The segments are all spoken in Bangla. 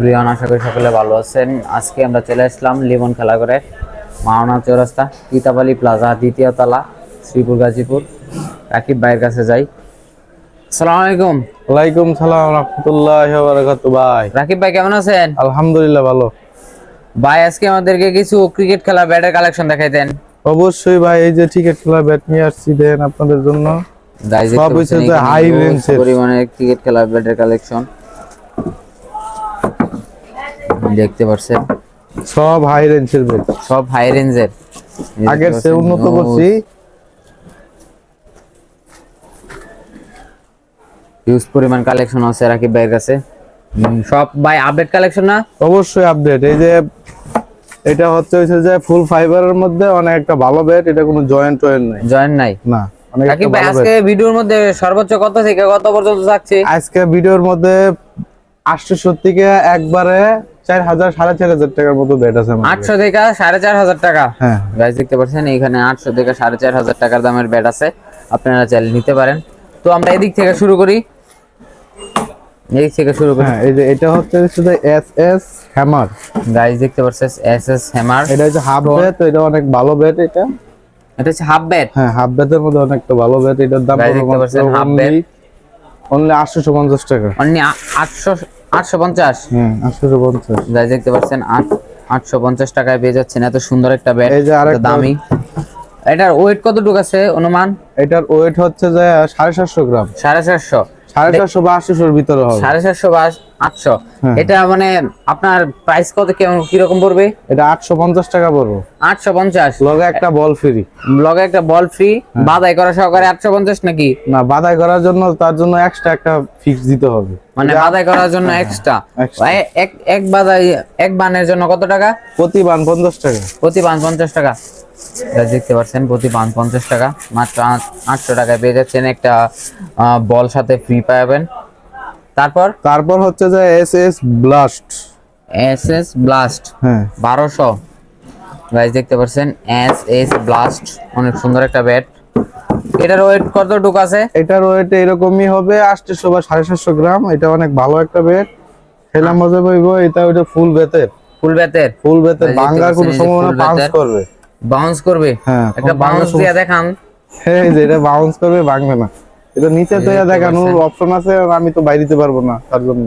প্রিয়ান আশা করি সকলে ভালো আছেন। আজকে আমরা চলে আসলাম লিমন খেলা করে মাওনা চৌরাস্তা পিতাবালি প্লাজা দ্বিতীয় তলা শ্রীপুর গাজীপুর। রাকিব ভাইয়ের কাছে যাই। আসসালামু আলাইকুম। ওয়ালাইকুম সালাম রহমতুল্লাহ ভাই। রাকিব ভাই কেমন আছেন? আলহামদুলিল্লাহ ভালো। ভাই আজকে আমাদেরকে কিছু ক্রিকেট খেলা ব্যাটের কালেকশন দেখাইতেন। অবশ্যই ভাই এই যে ক্রিকেট খেলা ব্যাট নিয়ে আসছি দেন আপনাদের জন্য। সব হচ্ছে high range পরিমাণে ক্রিকেট খেলা ব্যাটের কালেকশন দেখতে পাচ্ছেন সব হাই রেঞ্জের ব্যাট সব হাই রেঞ্জের আগের সে উন্নত করছি। হিউজ পরিমাণ কালেকশন আছে রাকিব ভাইয়ের কাছে। সব ভাই আপডেট কালেকশন না? অবশ্যই আপডেট এই যে এটা হচ্ছে হচ্ছে যে ফুল ফাইবারের মধ্যে অনেক একটা ভালো ব্যাট এটা কোনো জয়েন্ট টয়েন্ট নাই। জয়েন্ট নাই? না রাকিব ভাই আজকে ভিডিওর মধ্যে সর্বোচ্চ কত থেকে কত পর্যন্ত থাকছে আজকে ভিডিওর মধ্যে আটশো থেকে একবারে চার হাজার সাড়ে চার হাজার টাকার মতো ব্যাট আছে আটশো থেকে সাড়ে চার হাজার টাকা। হ্যাঁ। গাইজ দেখতে পাচ্ছেন এখানে আটশো থেকে সাড়ে চার হাজার টাকার দামের ব্যাট আছে। আপনারা চাইলে নিতে পারেন। তো আমরা এদিক থেকে শুরু করি। এদিক থেকে শুরু করি। এই যে এটা হচ্ছে শুধু এস এস হ্যামার গাইজ দেখতে পাচ্ছেন এস এস হ্যামার এটা হচ্ছে হাফ ব্যাট এটা অনেক ভালো ব্যাট এটা। এটা হচ্ছে হাফ ব্যাট হ্যাঁ হাফ ব্যাটের মধ্যে অনেকটা ভালো ব্যাট এটার দাম দেখতে পাচ্ছেন, half bat। অনলি আটশোশো পঞ্চাশ টাকা। অন্য আটশো আটশো পঞ্চাশ। পঞ্চাশ। গাইজ দেখতে পাচ্ছেন আট আটশো পঞ্চাশ টাকায় পেয়ে যাচ্ছেন। এত সুন্দর একটা ব্যাট দামি। এটার ওয়েট কতটুকু আছে অনুমান? এটার ওয়েট হচ্ছে যে সাড়ে সাতশো গ্রাম। সাড়ে চারশো সাড়ে চারশো বা আটশোশোর ভিতরে হবে। সাড়ে চারশো বা আটশো। হ্যাঁ। এটা মানে আপনার প্রাইস কত কেমন কীরকম পড়বে? এটা আটশো পঞ্চাশ টাকা পড়ব। আটশো পঞ্চাশ। লগে একটা বল ফ্রি ব্লগে একটা বল ফ্রি হ্যাঁ। বাদাই করা সহকারে আটশো পঞ্চাশ নাকি? না করার জন্য তার জন্য এক্সট্রা একটা ফিক্স দিতে হবে। মানে বাদাই করার জন্য এক্সট্রা এক এক বাদাই এক বানের জন্য কত টাকা? প্রতি বান পঞ্চাশ টাকা। প্রতি পান পঞ্চাশ টাকা। এটা দেখতে পাচ্ছেন প্রতি পঞ্চাশ টাকা। মাত্র আট- আটশো টাকায় পেয়ে যাচ্ছেন একটা বল সাথে ফ্রি পাবেন। তারপর? তারপর হচ্ছে যে S S blast S S blast হ্যাঁ। বারোশো। গাইজ দেখতে পাচ্ছেন এস এস ব্লাস্ট অনেক সুন্দর একটা ব্যাট এটার ওয়েট কতটুকু আছে? এটার ওয়েট এরকমই হবে আটশো বা সাড়ে সাতশো গ্রাম। এটা অনেক ভালো একটা ব্যাট খেলাম মজা পাইবো এটা ওইটা ফুল বেতের ফুল ব্যাটের ফুল বেতের যে কোনো সম্ভাবনা full করবে। বাউন্স করবে? হ্যাঁ একটা বাউন্স দিয়ে দেখান। হ্যাঁ এই যে এটা বাউন্স করবে ভাঙবে না। এটা নিচে তো দেখতে দেখানোর অপশন আছে আর আমি তো বাইরে দিতে পারব না তার জন্য।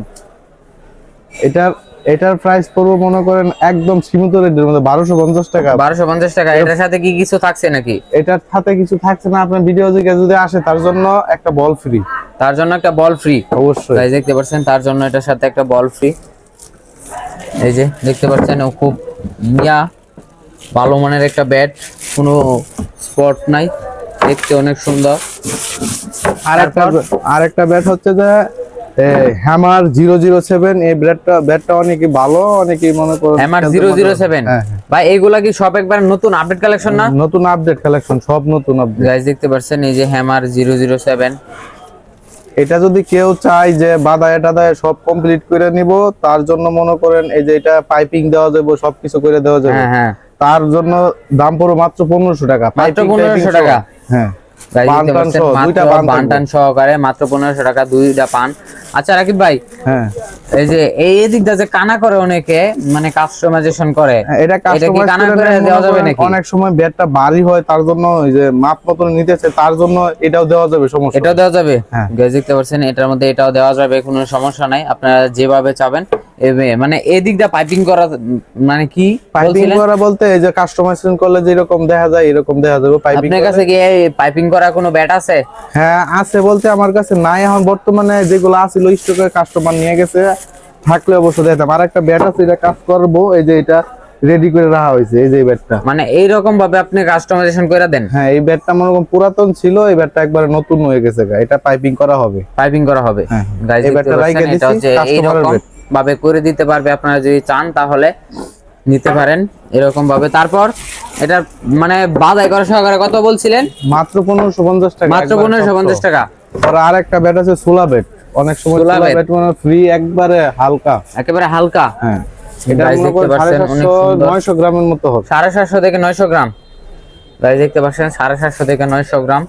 এটার এটার প্রাইস পড়ব মনে করেন একদম সীমিত রেটের মধ্যে বারোশো পঞ্চাশ টাকা। বারোশো পঞ্চাশ টাকা এটার সাথে কি কিছু থাকছে নাকি? এটার সাথে কিছু থাকছে না আপনার ভিডিও যদি আসে তার জন্য একটা বল ফ্রি তার জন্য একটা বল ফ্রি অবশ্যই। দেখতে পাচ্ছেন তার জন্য এটার সাথে একটা বল ফ্রি এই যে দেখতে পাচ্ছেন ও খুব মিয়া। ভালো মানের একটা ব্যাট কোনো স্পট নাই দেখতে অনেক সুন্দর। আর একটা আর একটা ব্যাট হচ্ছে যে হ্যামার জিরো জিরো সেভেন এই ব্যাটটা ব্যাটটা অনেকই ভালো অনেকেই মনে করেন এমআর খেলতে জিরো জিরো সেভেন। ভাই এইগুলা কি সব একবার নতুন আপডেট কালেকশন না? নতুন আপডেট কালেকশন সব নতুন আপডেট গাইজ দেখতে পাচ্ছেন এই যে হ্যামার জিরো জিরো সেভেন এটা যদি কেউ চায় যে বাদায় টাদায় সব কমপ্লিট করে নিব তার জন্য মনে করেন এই যে এটা পাইপিং দেওয়া যাবে সবকিছু করে দেওয়া যাবে। হ্যাঁ হ্যাঁ। তার জন্য দাম পড়ো মাত্র পনেরোশো টাকা। মাত্র পনেরোশো টাকা। হ্যাঁ। সহকারে মাত্র পনেরোশো টাকা দুইটা পান। আচ্ছা রাকিব ভাই হ্যাঁ। এই যে এই দিকটা যে কানা করে অনেকে মানে কাস্টমাইজেশন করে হ্যাঁ, এটা কানা করে দেওয়া যাবে নাকি? অনেক সময় ব্যাটটা ভারী হয় তার জন্য যে মাপ মতন নিতেছে তার জন্য এটাও দেওয়া যাবে সমস্যা এটাও দেওয়া যাবে? হ্যাঁ। দেখতে পাচ্ছেন এটার মধ্যে এটাও দেওয়া যাবে কোনো সমস্যা নাই। আপনারা যেভাবে চাবেন মানে এই দিকটা পাইপিং করা মানে কি পাইপিং করা বলতে এই যে কাস্টমাইজেশন করলে যেরকম দেখা যায় এরকম দেখা যাবে পাইপিং আপনার কাছে কি পাইপিং করা কোনো ব্যাট আছে? হ্যাঁ আছে বলতে আমার কাছে নাই। এখন বর্তমানে যেগুলো আছিল স্টকে কাস্টমার নিয়ে গেছে। থাকলে অবশ্য দেখতাম। আর একটা ব্যাট আছে এটা কাজ করব। এই যে এটা রেডি করে রাখা হয়েছে এই যে এই ব্যাটটা মানে এইরকম ভাবে আপনি কাস্টমাইজেশন করে দেন? হ্যাঁ এই ব্যাটটা মনে পুরাতন ছিল এই ব্যাটটা একবারে নতুন হয়ে গেছে এটা পাইপিং করা হবে। পাইপিং করা হবে। হ্যাঁ, গাইজ এই ব্যাটটা রাইখে দিছি, ব্যাট। ভাবে করে দিতে পারবে। আপনারা যদি চান তাহলে নিতে পারেন এরকম ভাবে। তারপর এটা মানে বাদাই করা সহকারে কত বলছিলেন? মাত্র পনেরোশো পঞ্চাশ টাকা মাত্র পনেরোশো। পঞ্চাশ টাকা। আর একটা ব্যাট আছে সোলা ব্যাট। অনেক সময় সোলা। ব্যাট। মানে ফ্রি একবারে হালকা। একেবারে হালকা। হ্যাঁ। এটা দেখতে পাচ্ছেন, অনেক সাতশো সুন্দর। নয়শো গ্রামের মতো হবে। সাড়ে সাতশো থেকে নয়শো গ্রাম। গাইজ দেখতে পাচ্ছেন সাড়ে সাতশো থেকে নয়শো গ্রাম।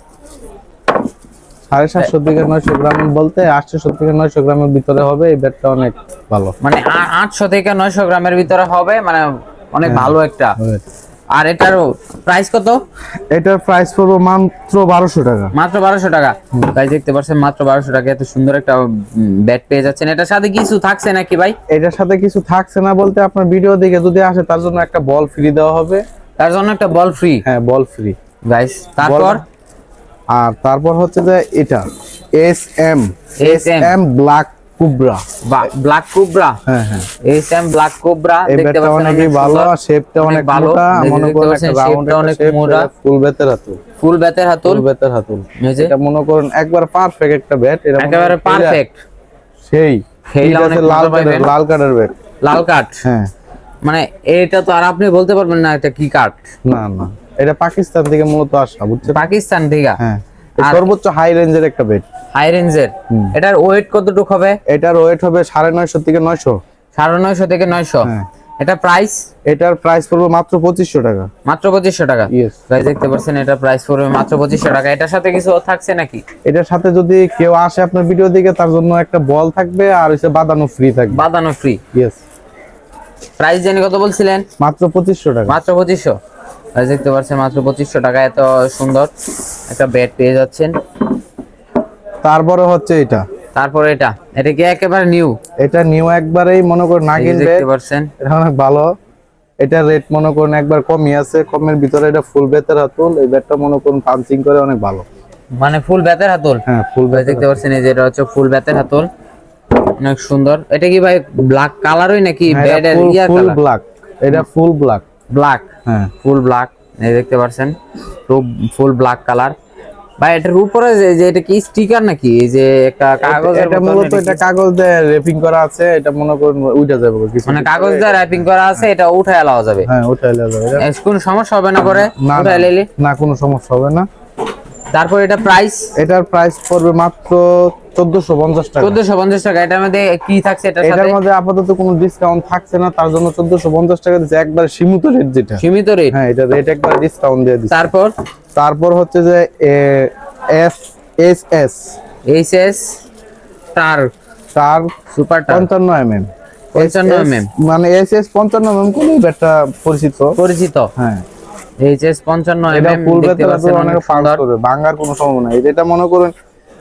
সাড়ে সাতশো থেকে নয়শো গ্রাম বলতে আটশো থেকে নয়শো গ্রামের ভিতরে হবে এই ব্যাটটা অনেক ভালো। মানে আটশো থেকে নয়শো গ্রামের ভিতরে হবে মানে অনেক হ্যাঁ। ভালো একটা। আর এটার প্রাইস কত? এটার প্রাইস পড়ব মাত্র বারোশো টাকা। মাত্র বারোশো টাকা? গাইজ দেখতে পাচ্ছেন মাত্র বারোশো টাকা। এত সুন্দর একটা ব্যাট পেয়ে যাচ্ছেন। এটার সাথে কিছু থাকছে নাকি ভাই? এটার সাথে কিছু থাকছে না বলতে আপনার ভিডিও দেখে যদি আসে তার জন্য একটা বল ফ্রি দেওয়া হবে। তার জন্য একটা বল ফ্রি হ্যাঁ বল ফ্রি গাইস তারপর? আর তারপর হচ্ছে যে এটা S M S M black cobra black cobra হ্যাঁ হ্যাঁ। এস এম ব্ল্যাক কোবরা দেখতে পাচ্ছেন অনেকই ভালো শেপটা অনেক অনেক ভালো। মনে করেন একটা রাউন্ড অনেক মোটা। ফুল বেতের হাতুল ফুল ব্যাতের হাতুল ফুল বেতের হাতুল এটা মনে করেন একবার পারফেক্ট একটা ব্যাট এটা একেবারে পারফেক্ট সেই। অনেক লাল মজা লাল কাঠের ব্যাট লাল কাঠ। হ্যাঁ। মানে এটা তো আর আপনি বলতে পারবেন না এটা কি কাঠ। না না। এটা পাকিস্তান থেকে মূলত আসা বুঝছেন? পাকিস্তান থেকে? হ্যাঁ। সর্বোচ্চ হাই রেঞ্জের একটা বেড হাই রেঞ্জের এটার ওয়েট কতটুকু হবে? এটার ওয়েট হবে সাড়ে নয়শো থেকে নয়শো। সাড়ে নয়শো থেকে নয়শো? হ্যাঁ। এটা প্রাইস এটার প্রাইস পড়বে মাত্র পঁচিশশো টাকা। মাত্র পঁচিশশো টাকা? গাইজ দেখতে পাচ্ছেন এটা প্রাইস পড়বে মাত্র পঁচিশশো টাকা। এটার সাথে কিছু থাকছে নাকি? এটার সাথে যদি কেউ আসে আপনার ভিডিও দিকে তার জন্য একটা বল থাকবে আর হচ্ছে বাদানো ফ্রি থাকবে। বাদানো ফ্রি ইয়েস প্রাইস জানি কত বলছিলেন? মাত্র পঁচিশশো টাকা। মাত্র পঁচিশশো? দেখতে পাচ্ছেন মাত্র পঁচিশশো টাকা এত সুন্দর একটা ব্যাট পেয়ে যাচ্ছেন। তারপরে হচ্ছে এটা। তারপরে এটা এটা কি একেবারে নিউ এটা নিউ একবারেই মনে করেন নাগিন বেড দেখতে পাচ্ছেন। এটা অনেক ভালো। এটা রেট মনে করুন একবার কমই আছে। কমের ভিতরে এটা ফুল বেতের হাতুল। এই ব্যাটটা মনে করুন পাঞ্চিং করে অনেক ভালো। মানে ফুল ব্যাতের হাতল? হ্যাঁ ফুল বেতের দেখতে পাচ্ছেন এই যে এটা হচ্ছে ফুল ব্যাতের হাতল। অনেক সুন্দর। এটা কি ভাই ব্ল্যাক কালারই নাকি ব্যাডের ইয়া কালার ফুল ব্ল্যাক এটা ফুল ব্ল্যাক ব্ল্যাক হ্যাঁ। ফুল ব্ল্যাক এই দেখতে পাচ্ছেন ফুল ব্ল্যাক কালার ভাই এটার উপরে যে যে এটা কি স্টিকার নাকি? এই যে একটা কাগজ এটা মূলত এটা কাগজ দিয়ে রেপিং করা আছে এটা মনে করুন উঠে যাবে কিছু মানে কাগজ দিয়ে র্যাপিং করা আছে এটা উঠায় এলাও যাবে। হ্যাঁ উঠে এলে যাবে। কোনো সমস্যা হবে না করে না উঠে না, না কোনো সমস্যা হবে না। তারপর এটা প্রাইস এটার প্রাইস পড়বে মাত্র চোদ্দশো পঞ্চাশ টাকা। চোদ্দশো পঞ্চাশ টাকা এটার মধ্যে কি থাকছে? এটার সাথে এটার মধ্যে আপাতত কোনো ডিসকাউন্ট থাকছে না তার জন্য টাকা একবার সীমিত রেট যেটা। সীমিত রেট হ্যাঁ এটা রেট একবার ডিসকাউন্ট দিয়ে দিচ্ছে। তারপর? তারপর হচ্ছে যে এস এস এস। এস তার সুপার পঞ্চান্ন এম এম 55 mm মানে কোন ব্যাটটা পরিচিত। পরিচিত। হ্যাঁ। দেখতে পাচ্ছেন অনেক করবে ভাঙার কোনো সম্ভাবনা নেই। এটা মনে করুন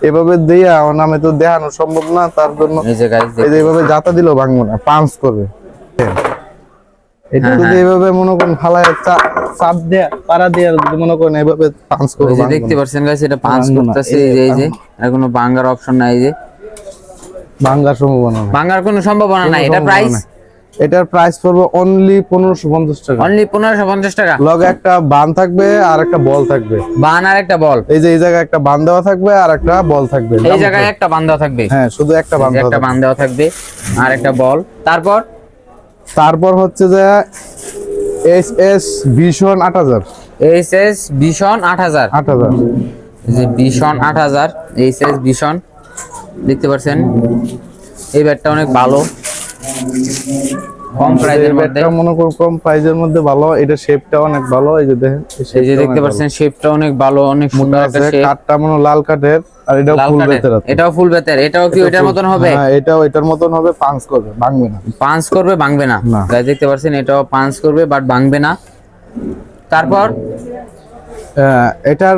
এভাবে দেয়া ও নামে তো দেখানো সম্ভব না তার জন্য এই যে এভাবে জাতা দিলেও ভাঙবো না পাঞ্চ করবে এটা হ্যাঁ, যদি এভাবে মনে করেন ফালায় চা- চাপ দেয়া পাড়া দেয়া যদি মনে করেন এভাবে পাঞ্চ করবে এই যে দেখতে। পাচ্ছেন গাইস এটা পাঁচ ভাঙবো করতেছে এই যে এই যে আর কোনো বাঙ্গার অপশন নাই এই যে ভাঙার সম্ভাবনা। বাঙ্গার কোনো সম্ভাবনা নাই এটা প্রাইস। এটার প্রাইস পড়বে অনলি পনেরোশো পঞ্চাশ টাকা। অনলি পনেরোশো পঞ্চাশ টাকা। লগে একটা বান থাকবে আর একটা বল থাকবে। বান আর একটা বল। এই যে এই জায়গায় একটা বান দেওয়া থাকবে আর একটা বল থাকবে। এই জায়গায় একটা বান দেওয়া থাকবে। হ্যাঁ শুধু একটা বান একটা। বান দেওয়া থাকবে আর একটা বল। তারপর? তারপর হচ্ছে যে এস এস ভীষণ আট হাজার। এইচ এস ভীষণ আট হাজার। আট হাজার। যে ভীষণ আট হাজার এইচ এস ভীষণ। দেখতে পাচ্ছেন? এই ব্যাটটা অনেক ভালো। কম প্রাইসের মধ্যে। মনে করুন কম প্রাইজের মধ্যে ভালো এটা শেপটা অনেক ভালো এই যে দেখেন এই যে দেখতে পাচ্ছেন শেপটা অনেক ভালো অনেক সুন্দর একটা শেপ কাঠটা মনে লাল কাঠের আর এটা ফুল। বেতের। এটাও ফুল বেতের এটাও কি এটার মতন হবে? হ্যাঁ এটাও এটার মতন হবে পাঁচ করবে ভাঙবে না। পাঞ্চ করবে ভাঙবে না। গাইস দেখতে পাচ্ছেন এটাও পাঞ্চ করবে বাট ভাঙবে না। তারপর এটার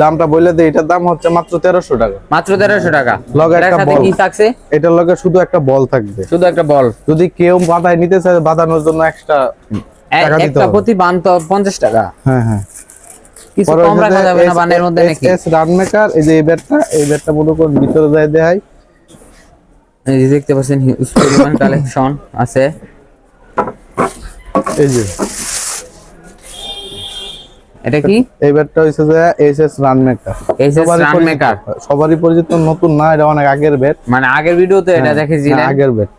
দামটা বলে দেয় এটার দাম হচ্ছে মাত্র তেরোশো টাকা। মাত্র তেরোশো টাকা। লগে একটা বল। কি থাকছে? এটার লগে শুধু একটা বল থাকবে। শুধু একটা বল। যদি কেউ বাধায় নিতে চায় বাঁধানোর জন্য এক্সট্রা টাকা দিতে একটা প্রতি বান তো পঞ্চাশ টাকা। হ্যাঁ হ্যাঁ। কিছু কম রাখা যাবে না বানের মধ্যে নাকি? এস রান মেকার এই যে এই ব্যাটটা এই ব্যাটটা মনে করুন ভিতরে যায় দেয় এই যে দেখতে পাচ্ছেন হিউজ পরিমাণ কালেকশন আছে। এই যে। এটা কি? এই ব্যাটটা হইছে যে S S run maker HS run maker সবারই পরিচিত নতুন না এটা অনেক আগের ব্যাট। মানে আগের ভিডিওতে এটা দেখেছিলেন আগের ব্যাট।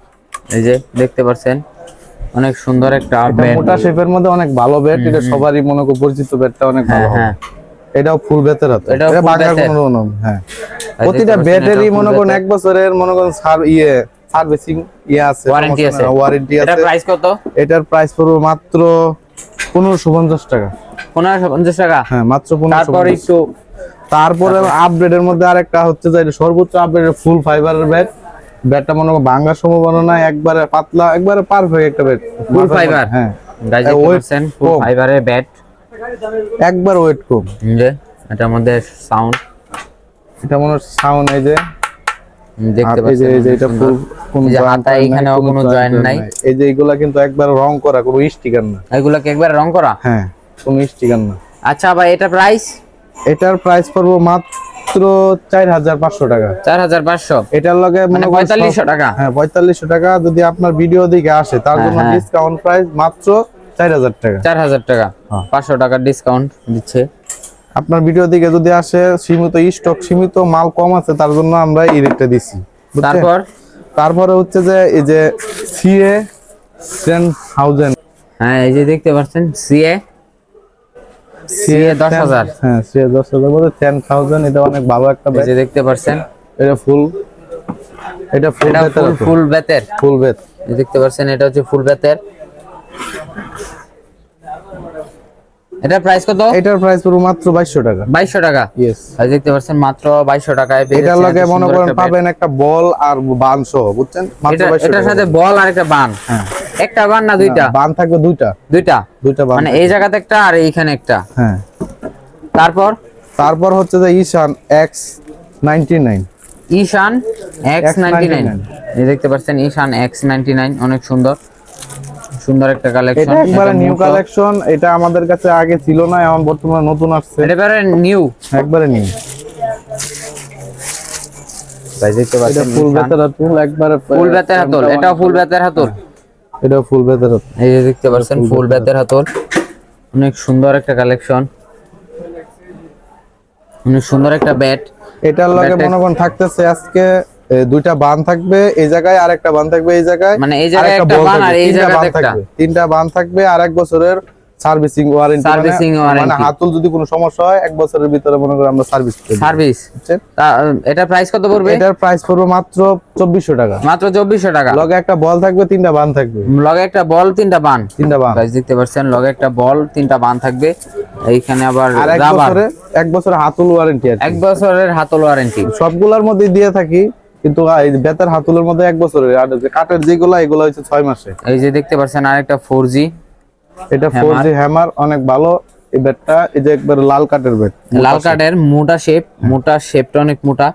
এই যে দেখতে পাচ্ছেন অনেক সুন্দর একটা ব্যাট। মোটা শেপের মধ্যে অনেক ভালো ব্যাট এটা সবারই মনে করুন পরিচিত ব্যাটটা অনেক হ্যাঁ ভালো হ্যাঁ। এটাও ফুল বেতের হাতে। এটা বাগার। কোনো হ্যাঁ। প্রতিটা ব্যাটারি মনে করুন এক বছরের মনে করুন সার ইয়ে সার্ভিসিং ইয়ে আছে ওয়ারেন্টি আছে। ওয়ারেন্টি এটা আছে। প্রাইস কত? এটার প্রাইস পড়বে মাত্র পনেরোশো পঞ্চাশ টাকা। পনেরোশো পঞ্চাশ টাকা। হ্যাঁ মাত্র তারপর একটু তারপরে আপডেটের মধ্যে আরেকটা হচ্ছে যে সর্বোচ্চ আপডেটের ফুল ফাইবারের ব্যাট ব্যাটটা মনে করো ভাঙার সম্ভাবনা নাই একবারে পাতলা একবারে পারফেক্ট একটা ব্যাট ফুল ফাইবার হ্যাঁ। ফুল ফাইবারের ব্যাট একবার ওয়েট কম। যে এটার মধ্যে সাউন্ড এটা মনে সাউন্ড এই যে। দেখতে যে পাচ্ছেন এই যে এটা ফুল কোন হাতায় নাই, এখানেও কোনো joint নাই। এই যে এগুলা কিন্তু একবার রং করা কোনো স্টিকার না। এগুলো কি একবার রং করা? হ্যাঁ। কোনো স্টিকার না আচ্ছা ভাই এটা প্রাইস এটার প্রাইস পড়ব মাত্র চার হাজার পাঁচশো টাকা। চার হাজার পাঁচশো? এটার লগে মানে পঁয়তাল্লিশশো টাকা? হ্যাঁ পঁয়তাল্লিশশো টাকা যদি আপনার ভিডিও দিকে আসে তার হ্যাঁ, জন্য হ্যাঁ। ডিসকাউন্ট প্রাইস মাত্র চার হাজার টাকা। চার হাজার টাকা। হ্যাঁ। পাঁচশো টাকার ডিসকাউন্ট দিচ্ছে। আপনার ভিডিও দিকে যদি আসে সীমিত স্টক সীমিত মাল কম আছে তার জন্য আমরা এই রেটটা দিছি বুঝছেন? তারপর? তারপরে হচ্ছে যে এই যে সিএ টেন থাউজেন্ড হ্যাঁ এই যে দেখতে পাচ্ছেন সিএ সিএ হ্যাঁ সিএ এটা অনেক ভালো একটা ব্যাগ যে দেখতে পাচ্ছেন এটা ফুল এটা ফুল এটা ফুল ফুল বেতের। ফুল বেত দেখতে পাচ্ছেন এটা হচ্ছে ফুল বেতের। এটা প্রাইস কত? এটার প্রাইস পুরো মাত্র টাকা। টাকা। দেখতে পাচ্ছেন মাত্র টাকায় পেয়ে লগে মনে করেন পাবেন একটা বল আর বান সহ বুঝছেন? মাত্র এটা বাইশশো এটার সাথে বল আর একটা বান। হ্যাঁ। একটা বান না দুইটা? বান থাকবে দুইটা। দুইটা? দুইটা বান মানে এই জায়গাতে একটা আর এইখানে একটা? হ্যাঁ। তারপর? তারপর হচ্ছে যে Ishan X ninety nine. Ishan X ninety nine. এই দেখতে পাচ্ছেন ঈশান এক্স নাইনটি নাইন অনেক সুন্দর। সুন্দর একটা কালেকশন এটা একবারে নিউ কালেকশন এটা আমাদের কাছে আগে ছিল না এখন বর্তমানে নতুন আসছে। এটা নিউ একবারে নিউ ভাই দেখতে এটা পাচ্ছেন ফুল বেতার হাতুল একবারে ফুল বেতের হাতল এটাও ফুল বেতের হাতল এটা ফুল বেদের হাতল এই যে দেখতে পাচ্ছেন ফুল বেতের হাতল। অনেক সুন্দর একটা কালেকশন। অনেক সুন্দর একটা ব্যাট। এটার লগে মনে কোন থাকতেছে আজকে দুইটা বান থাকবে এই জায়গায় আর একটা বান থাকবে এই জায়গায়। মানে এই জায়গায় একটা বান আর এই জায়গায় একটা। তিনটা বান থাকবে আর এক বছরের সার্ভিসিং ওয়ারেন্টি মানে warranty। হাতুল যদি কোনো সমস্যা হয় এক বছরের ভিতরে মনে করেন আমরা সার্ভিস সার্ভিস? এটা প্রাইস কত পড়বে? এটার প্রাইস পড়বে মাত্র চব্বিশশো টাকা। মাত্র চব্বিশশো টাকা। লগে একটা বল থাকবে তিনটা বান থাকবে। লগে একটা বল তিনটা বান। তিনটা বান। গাইজ দেখতে পাচ্ছেন লগে একটা বল তিনটা বান থাকবে। এইখানে আবার রাবার এক বছরে হাতুল ওয়ারেন্টি আছে এক বছরের হাতল ওয়ারেন্টি সবগুলার মধ্যে দিয়ে থাকি কিন্তু এই বেতার হাতুলের মধ্যে এক বছরের। আর কাঠের যেগুলা এগুলো হচ্ছে ছয় মাসে। এই যে দেখতে পাচ্ছেন আরেকটা ফোর জি এটা ফোর জি হ্যামার অনেক ভালো। এই বেডটা এই যে একবার লাল কাঠের বেড। লাল কাঠের মোটা শেপ মোটা শেপটা অনেক মোটা।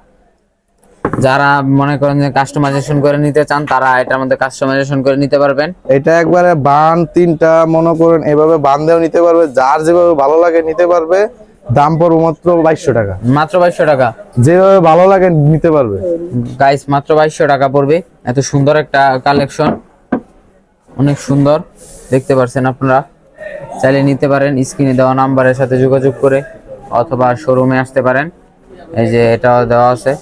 যারা মনে করেন যে কাস্টমাইজেশন করে নিতে চান তারা এটার মধ্যে কাস্টমাইজেশন করে নিতে পারবেন। এটা একবারে বান তিনটা মনে করেন এভাবে বান দিয়েও নিতে পারবে। যার যেভাবে ভালো লাগে নিতে পারবে। দাম পড়বে মাত্র বাইশশো টাকা। মাত্র বাইশশো টাকা। যেভাবে ভালো লাগে নিতে পারবে। গাইস মাত্র বাইশশো টাকা পড়বে। এত সুন্দর একটা কালেকশন অনেক সুন্দর। দেখতে পারছেন আপনারা। চাইলে নিতে পারেন, স্ক্রিনে দেওয়া নাম্বারের সাথে যোগাযোগ করে অথবা শোরুমে আসতে পারেন। এই যে এটাও দেওয়া আছে।